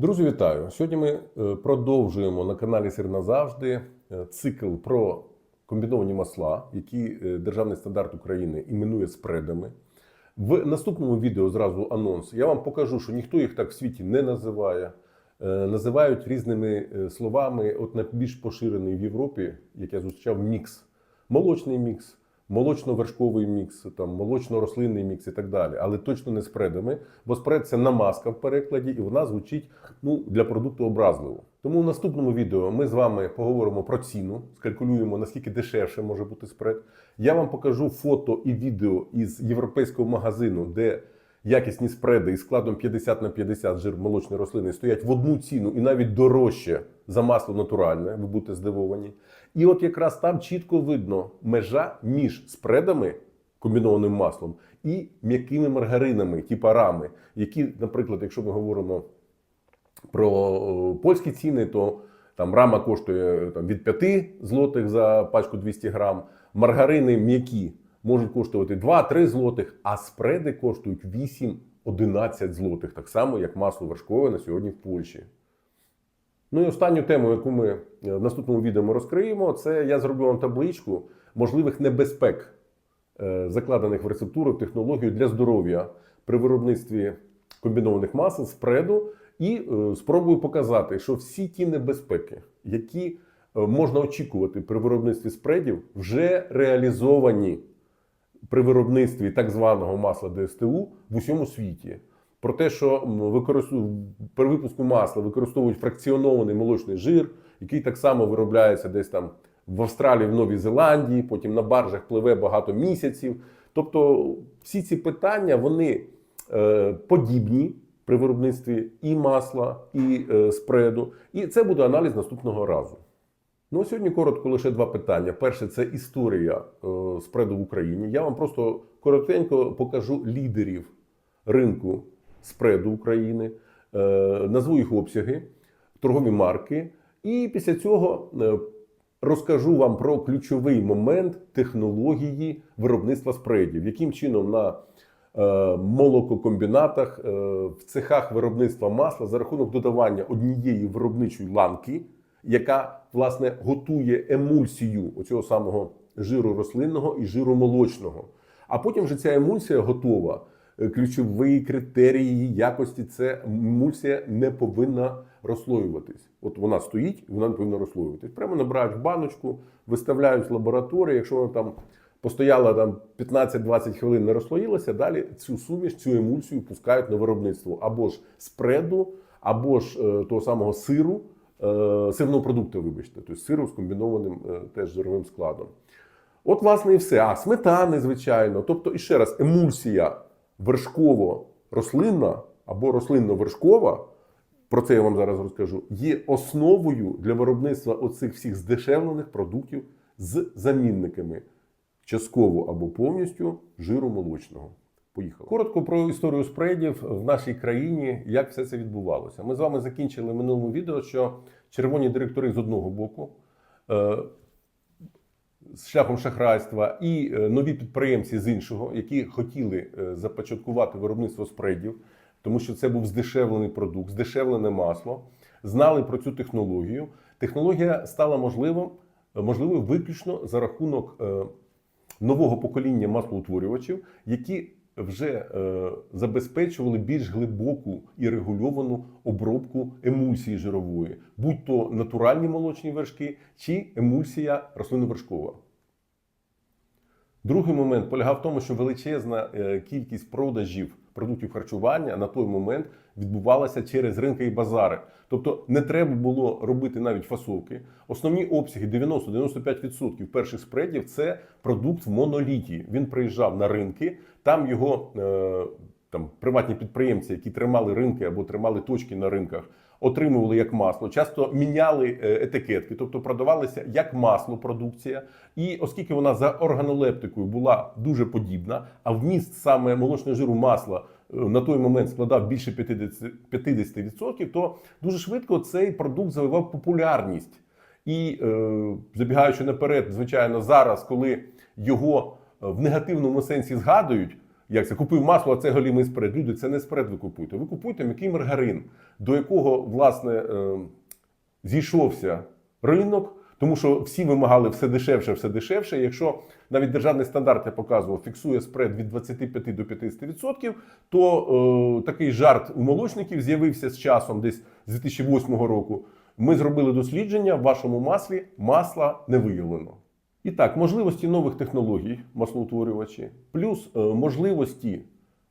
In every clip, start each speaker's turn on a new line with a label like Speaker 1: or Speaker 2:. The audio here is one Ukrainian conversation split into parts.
Speaker 1: Друзі, вітаю! Сьогодні ми е, продовжуємо на каналі Сир назавжди е, цикл про комбіновані масла, які е, державний стандарт України іменує спредами. В наступному відео зразу анонс. Я вам покажу, що ніхто їх так в світі не називає. Називають різними словами. От найбільш поширений в Європі, як я зустрічав, мікс, молочний мікс, молочно-вершковий мікс, там молочно-рослинний мікс і так далі, але точно не спредами, бо спред це намазка в перекладі, і вона звучить ну, для продукту образливо. Тому в наступному відео ми з вами поговоримо про ціну, скалькулюємо наскільки дешевше може бути спред. Я вам покажу фото і відео із європейського магазину, де якісні спреди із складом 50 на 50 жир молочної рослини стоять в одну ціну і навіть дорожче за масло натуральне. Ви будете здивовані. І от якраз там чітко видно межа між спредами комбінованим маслом і м'якими маргаринами, типа рами, які, наприклад, якщо ми говоримо про польські ціни, то там рама коштує там, від 5 злотих за пачку 200 грам. Маргарини м'які можуть коштувати 2-3 злотих, а спреди коштують 8-11 злотих, так само як масло вершкове на сьогодні в Польщі. Ну і останню тему, яку ми е, в наступному відео ми розкриємо, це я зроблю вам табличку можливих небезпек, е, закладених в рецептуру технологію для здоров'я при виробництві комбінованих масел, спреду, і е, спробую показати, що всі ті небезпеки, які можна очікувати при виробництві спредів, вже реалізовані при виробництві так званого масла ДСТУ в усьому світі. Про те, що при випуску масла використовують фракціонований молочний жир, який так само виробляється десь там в Австралії, в Новій Зеландії, потім на баржах пливе багато місяців. Тобто всі ці питання вони е, подібні при виробництві і масла, і е, спреду. І це буде аналіз наступного разу. Ну, а сьогодні коротко лише два питання. Перше це історія е, спреду в Україні. Я вам просто коротенько покажу лідерів ринку спреду України, е, назву їх обсяги, торгові марки. І після цього е, розкажу вам про ключовий момент технології виробництва спредів, яким чином на молококомбінатах, в цехах виробництва масла за рахунок додавання однієї виробничої ланки, яка власне готує емульсію оцього самого жиру рослинного і жиру молочного. А потім вже ця емульсія готова. Е, Ключовий критерій її якості це емульсія не повинна розслоюватись. От вона стоїть, вона не повинна розслоюватись. Прямо набирають баночку, виставляють в лабораторію. Якщо вона там постояла там 15-20 хвилин, не розслоїлася, далі цю суміш, цю емульсію пускають на виробництво або ж спреду, або ж е, того самого сиру, сирного продукту, вибачте, тобто сиру з комбінованим е, теж жировим складом. От, власне, і все. А сметани, звичайно. Тобто, і ще раз, емульсія вершково-рослинна або рослинно-вершкова, про це я вам зараз розкажу, є основою для виробництва оцих всіх здешевлених продуктів з замінниками частково або повністю жиру молочного. Поїхали. Коротко про історію спредів в нашій країні, як все це відбувалося. Ми з вами закінчили в минулому відео, що червоні директори з одного боку. е, з шляхом шахрайства і е, нові підприємці з іншого, які хотіли е, започаткувати виробництво спредів, тому що це був здешевлений продукт, здешевлене масло, знали про цю технологію. Технологія стала можливим, можливою виключно за рахунок нового покоління маслоутворювачів, які вже е, забезпечували більш глибоку і регульовану обробку емульсії жирової, будь то натуральні молочні вершки чи емульсія рослинно-вершкова. Другий момент полягав в тому, що величезна е, кількість продажів продуктів харчування на той момент відбувалася через ринки і базари. Тобто не треба було робити навіть фасовки. Основні обсяги 90-95% перших спредів це продукт в моноліті. Він приїжджав на ринки, там його е, там приватні підприємці, які тримали ринки або тримали точки на ринках, отримували як масло, часто міняли е, етикетки, тобто продавалися як масло продукція. І оскільки вона за органолептикою була дуже подібна, а вміст саме молочного жиру масла е, на той момент складав більше 50%, 50%, то дуже швидко цей продукт завивав популярність. І е, забігаючи наперед, звичайно, зараз, коли його в негативному сенсі згадують, як це купив масло, а це голімий спред. Люди, це не спред ви купуєте. Ви купуєте м'який маргарин, до якого власне е, зійшовся ринок, тому що всі вимагали все дешевше, все дешевше. Якщо навіть державний стандарт я показував, фіксує спред від 25 до 50%, то е, такий жарт у молочників з'явився з часом, десь з 2008 року. Ми зробили дослідження в вашому маслі масла не виявлено. І так, можливості нових технологій, маслоутворювачі, плюс е, можливості,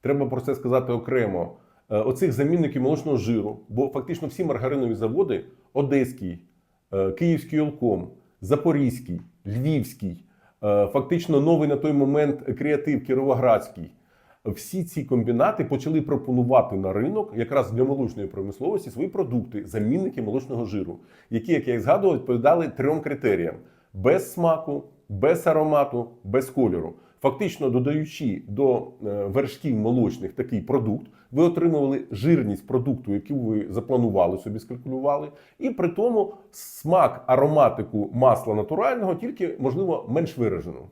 Speaker 1: треба про це сказати окремо, е, оцих замінників молочного жиру, бо фактично всі маргаринові заводи Одеський, е, Київський Олком, Запорізький, Львівський, фактично новий на той момент креатив Кіровоградський. Всі ці комбінати почали пропонувати на ринок якраз для молочної промисловості свої продукти, замінники молочного жиру, які, як я і згадував, відповідали трьом критеріям: без смаку, без аромату, без кольору. Фактично, додаючи до е, вершків молочних такий продукт, ви отримували жирність продукту, яку ви запланували собі, скалькулювали, і при тому смак, ароматику масла натурального, тільки можливо менш виражену.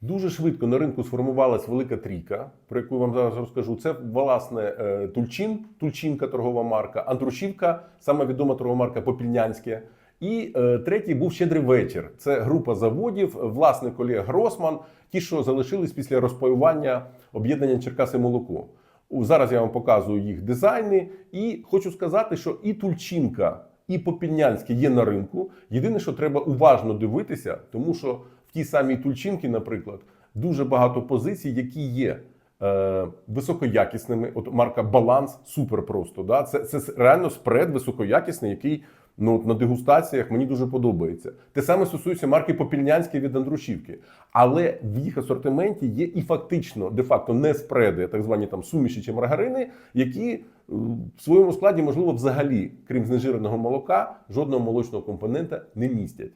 Speaker 1: Дуже швидко на ринку сформувалась велика трійка, про яку вам зараз розкажу. Це власне е, Тульчин, Тульчинка торгова марка, Андрушівка, саме відома торгова марка Попільнянське. І е, третій був щедрий вечір. Це група заводів, власник Олег Гросман, ті, що залишились після розпаювання об'єднання Черкаси Молоко. Зараз я вам показую їх дизайни, і хочу сказати, що і Тульчинка, і Попільнянське є на ринку. Єдине, що треба уважно дивитися, тому що в тій самій Тульчинці, наприклад, дуже багато позицій, які є е, високоякісними. От марка Баланс супер просто. Да? Це, це реально спред високоякісний, який ну, на дегустаціях мені дуже подобається. Те саме стосується марки Попільнянське від Андрушівки. Але в їх асортименті є і фактично, де-факто, не спреди, так звані там суміші чи маргарини, які е, в своєму складі, можливо, взагалі, крім знежиреного молока, жодного молочного компонента не містять.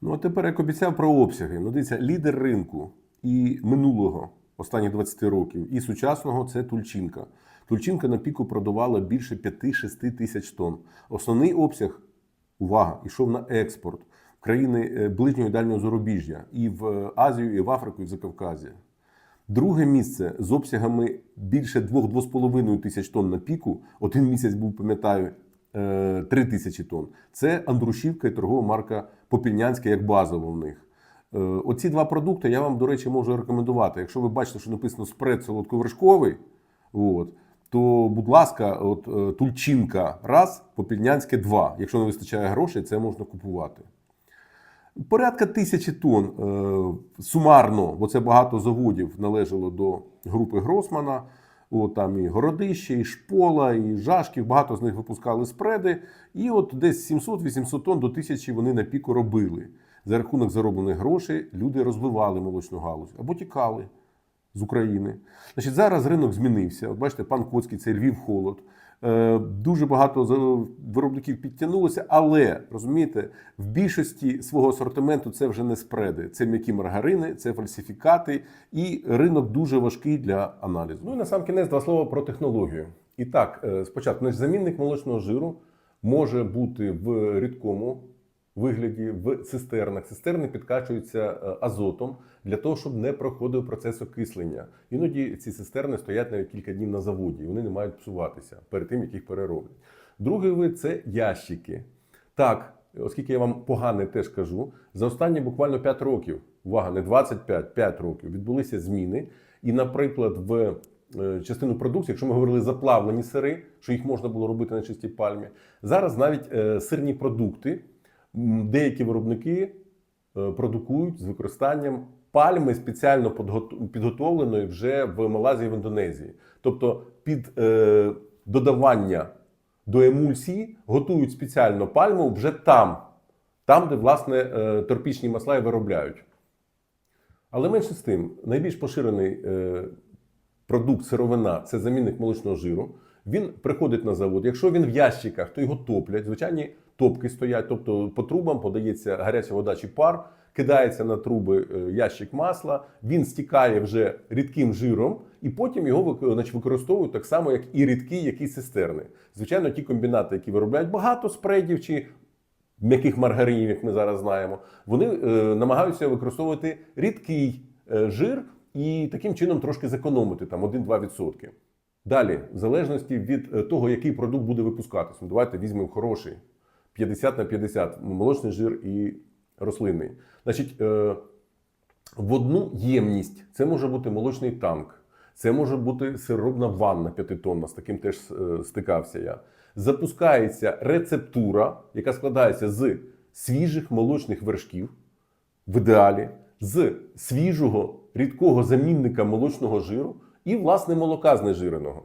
Speaker 1: Ну а тепер, як обіцяв про обсяги, ну дивіться, лідер ринку і минулого останніх 20 років, і сучасного це Тульчинка. Тульчинка на піку продавала більше 5-6 тисяч тонн. Основний обсяг, увага, йшов на експорт в країни е, ближнього і дальнього зарубіжжя, і в е, Азію, і в Африку, і в Закавказі. Друге місце з обсягами більше 2-2,5 тисяч тонн на піку. Один місяць був, пам'ятаю, 3 тисячі тонн. Це Андрушівка і торгова марка Попільнянська як базова в них. Е, Оці два продукти я вам, до речі, можу рекомендувати. Якщо ви бачите, що написано спред солодковершковий, от, то, будь ласка, от, е, тульчинка раз, попільнянське два. Якщо не вистачає грошей, це можна купувати. Порядка тисячі тонн е, сумарно, бо це багато заводів належало до групи Гросмана. От там і Городище, і Шпола, і Жашків, багато з них випускали спреди. І от десь 700-800 тонн до тисячі вони на піку робили. За рахунок зароблених грошей люди розвивали молочну галузь або тікали з України. Значить, зараз ринок змінився. От бачите, пан Коцький, це Львів холод. Е, Дуже багато виробників підтягнулося, але розумієте, в більшості свого асортименту це вже не спреди, це м'які маргарини, це фальсифікати, і ринок дуже важкий для аналізу. Ну і на сам кінець два слова про технологію. І так, е, спочатку, замінник молочного жиру може бути в рідкому вигляді в цистернах. Цистерни підкачуються е, азотом для того, щоб не проходив процес окислення. Іноді ці цистерни стоять навіть кілька днів на заводі, і вони не мають псуватися перед тим, як їх перероблять. Другий вид це ящики. Так, оскільки я вам погане теж кажу, за останні буквально 5 років, увага, не 25, 5 років, відбулися зміни. І, наприклад, в е, частину продукції, якщо ми говорили заплавлені сири, що їх можна було робити на чистій пальмі, зараз навіть е, сирні продукти деякі виробники е, продукують з використанням пальми спеціально підготовленої вже в Малайзії в Індонезії. Тобто під е, додавання до емульсії готують спеціально пальму вже там, там, де власне е, торпічні масла і виробляють. Але менше з тим, найбільш поширений е, продукт сировина це замінник молочного жиру. Він приходить на завод. Якщо він в ящиках, то його топлять. Звичайні топки стоять, тобто по трубам подається гаряча вода чи пар, кидається на труби е, ящик масла, він стікає вже рідким жиром, і потім його значить, використовують так само, як і рідкі якісь цистерни. Звичайно, ті комбінати, які виробляють багато спредів чи м'яких маргаринів, як ми зараз знаємо, вони е, намагаються використовувати рідкий е, жир і таким чином трошки зекономити там 1-2%. Далі, в залежності від е, того, який продукт буде випускатися, ну, давайте візьмемо хороший 50 на 50 молочний жир і рослинний. Значить, е, в одну ємність це може бути молочний танк, це може бути сиробна ванна 5 тонна, з таким теж е, стикався я. Запускається рецептура, яка складається з свіжих молочних вершків, в ідеалі, з свіжого рідкого замінника молочного жиру і, власне, молока знежиреного,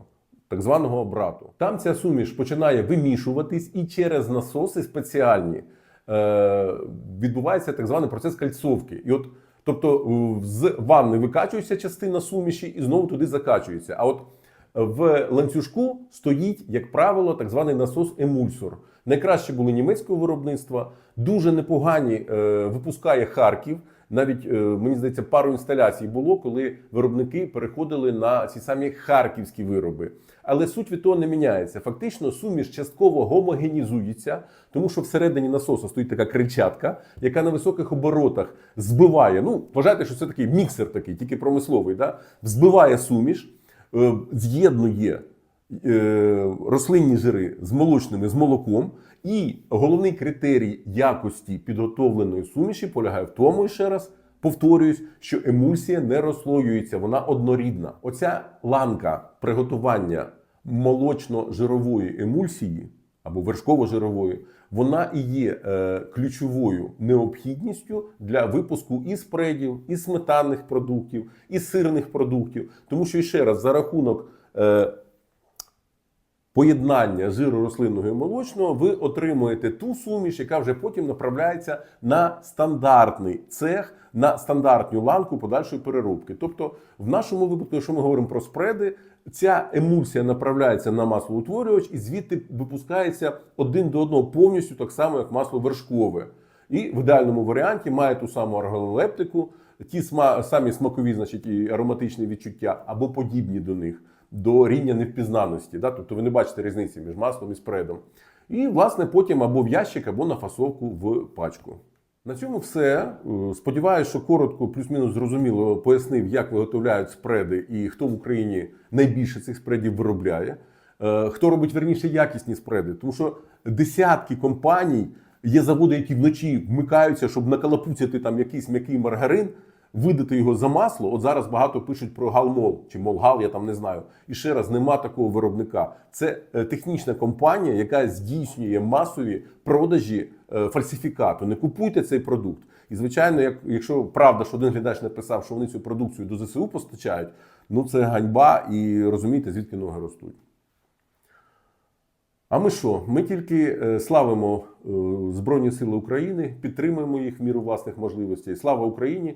Speaker 1: так званого обрату. Там ця суміш починає вимішуватись і через насоси спеціальні е, відбувається так званий процес кальцовки. І от, тобто е, з ванни викачується частина суміші і знову туди закачується. А от в ланцюжку стоїть, як правило, так званий насос-емульсор. Найкраще були німецького виробництва, дуже непогані е, випускає Харків. Навіть е, мені здається, пару інсталяцій було, коли виробники переходили на ці самі харківські вироби. Але суть від того не міняється. Фактично, суміш частково гомогенізується, тому що всередині насосу стоїть така кричатка, яка на високих оборотах збиває. Ну, вважайте, що це такий міксер, такий, тільки промисловий, да? збиває суміш, е, з'єднує рослинні жири з молочними, з молоком. І головний критерій якості підготовленої суміші полягає в тому, ще раз повторююсь, що емульсія не розслоюється, вона однорідна. Оця ланка приготування молочно-жирової емульсії або вершково-жирової, вона і є е, ключовою необхідністю для випуску і спредів, і сметанних продуктів, і сирних продуктів. Тому що ще раз за рахунок. Е, поєднання жиру рослинного і молочного, ви отримуєте ту суміш, яка вже потім направляється на стандартний цех, на стандартну ланку подальшої переробки. Тобто, в нашому випадку, якщо ми говоримо про спреди, ця емульсія направляється на маслоутворювач і звідти випускається один до одного повністю так само, як масло вершкове. І в ідеальному варіанті має ту саму органолептику, ті самі смакові, значить, і ароматичні відчуття або подібні до них до рівня невпізнаності. Да? Тобто ви не бачите різниці між маслом і спредом. І, власне, потім або в ящик, або на фасовку в пачку. На цьому все. Е, Сподіваюся, що коротко, плюс-мінус зрозуміло пояснив, як виготовляють спреди і хто в Україні найбільше цих спредів виробляє. Е, Хто робить верніше якісні спреди, тому що десятки компаній є заводи, які вночі вмикаються, щоб накалапуцяти там якийсь м'який маргарин, видати його за масло. От зараз багато пишуть про галмол чи молгал, я там не знаю. І ще раз нема такого виробника. Це е, технічна компанія, яка здійснює масові продажі е, фальсифікату. Не купуйте цей продукт. І звичайно, як якщо правда, що один глядач написав, що вони цю продукцію до ЗСУ постачають, ну це ганьба, і розумієте, звідки ноги ростуть. А ми що? Ми тільки е, славимо Збройні Сили України, підтримуємо їх в міру власних можливостей. Слава Україні